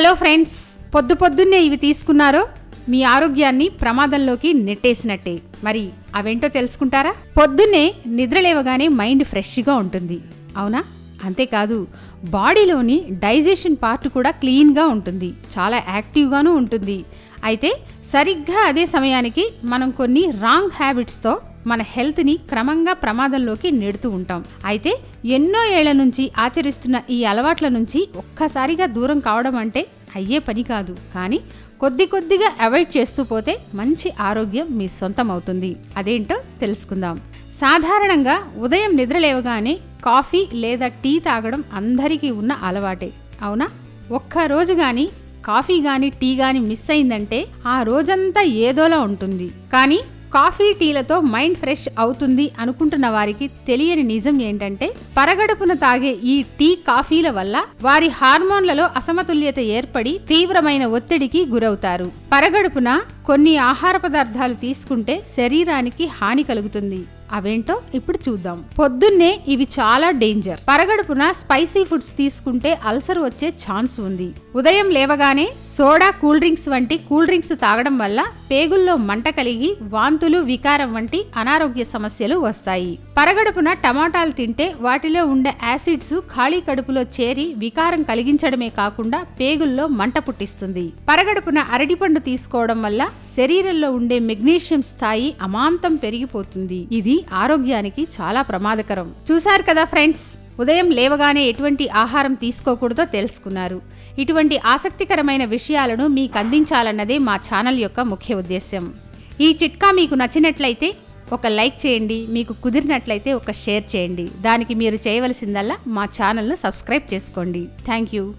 Hello friends పొద్దు పొద్దున్నే ఇవి తీసుకున్నారో? మీ ఆరోగ్యాన్ని ప్రమాదంలోకి నెట్టేసినట్టే. మరి అవేంటో తెలుసుకుంటారా? పొద్దున్నే నిద్రలేవగానే మైండ్ ఫ్రెష్గా ఉంటుంది. అవునా? అంతేకాదు బాడీలోని డైజెషన్ పార్ట్ కూడా క్లీన్గా ఉంటుంది. చాలా యాక్టివ్గాను ఉంటుంది. అయితే సరిగ్గా అదే సమయానికి మనం కొన్ని రాంగ్ హ్యాబిట్స్తో మన హెల్త్ని క్రమంగా ప్రమాదంలోకి నెడుతూ ఉంటాం. అయితే ఎన్నో ఏళ్ళ నుంచి ఆచరిస్తున్న ఈ అలవాట్ల నుంచి ఒక్కసారిగా దూరం కావడం అంటే అయ్యే పని కాదు. కానీ కొద్ది కొద్దిగా అవాయిడ్ చేస్తూ పోతే మంచి ఆరోగ్యం మీ సొంతం అవుతుంది అదేంటో తెలుసుకుందాం. సాధారణంగా ఉదయం నిద్ర లేవగానే కాఫీ లేదా టీ తాగడం అందరికీ ఉన్న అలవాటే. అవునా? ఒక్క రోజు కాఫీ కానీ టీ కానీ మిస్ అయిందంటే ఆ రోజంతా ఏదోలా ఉంటుంది. కానీ కాఫీ టీలతో మైండ్ ఫ్రెష్ అవుతుంది అనుకుంటున్న వారికి తెలియని నిజం ఏంటంటే పరగడుపున తాగే ఈ టీ కాఫీల వల్ల వారి హార్మోన్లలో అసమతుల్యత ఏర్పడి తీవ్రమైన ఒత్తిడికి గురవుతారు. పరగడుపున కొన్ని ఆహార పదార్థాలు తీసుకుంటే శరీరానికి హాని కలుగుతుంది. అవేంటో ఇప్పుడు చూద్దాం. పొద్దున్నే ఇవి చాలా డేంజర్. పరగడుపున స్పైసీ ఫుడ్స్ తీసుకుంటే అల్సర్ వచ్చే ఛాన్స్ ఉంది. ఉదయం లేవగానే సోడా కూల్ డ్రింక్స్ వంటి కూల్ డ్రింక్స్ తాగడం వల్ల పేగుల్లో మంట కలిగి వాంతులు వికారం వంటి అనారోగ్య సమస్యలు వస్తాయి. పరగడుపున టమాటాలు తింటే వాటిలో ఉండే యాసిడ్స్ ఖాళీ కడుపులో చేరి వికారం కలిగించడమే కాకుండా పేగుల్లో మంట పుట్టిస్తుంది. పరగడుపున అరటిపండు తీసుకోవడం వల్ల శరీరంలో ఉండే మెగ్నీషియం స్థాయి అమాంతం పెరిగిపోతుంది. ఇది ఆరోగ్యానికి చాలా ప్రమాదకరం. చూశారు కదా ఫ్రెండ్స్? ఉదయం లేవగానే ఎటువంటి ఆహారం తీసుకోకూడదో తెలుసుకున్నారు. ఇటువంటి ఆసక్తికరమైన విషయాలను మీకు అందించాలన్నదే మా ఛానల్ యొక్క ముఖ్య ఉద్దేశ్యం. ఈ చిట్కా మీకు నచ్చినట్లయితే ఒక లైక్ చేయండి మీకు కుదిరినట్లయితే ఒక షేర్ చేయండి. దానికి మీరు చేయవలసిందల్లా మా ఛానల్ను సబ్స్క్రైబ్ చేసుకోండి. Thank you.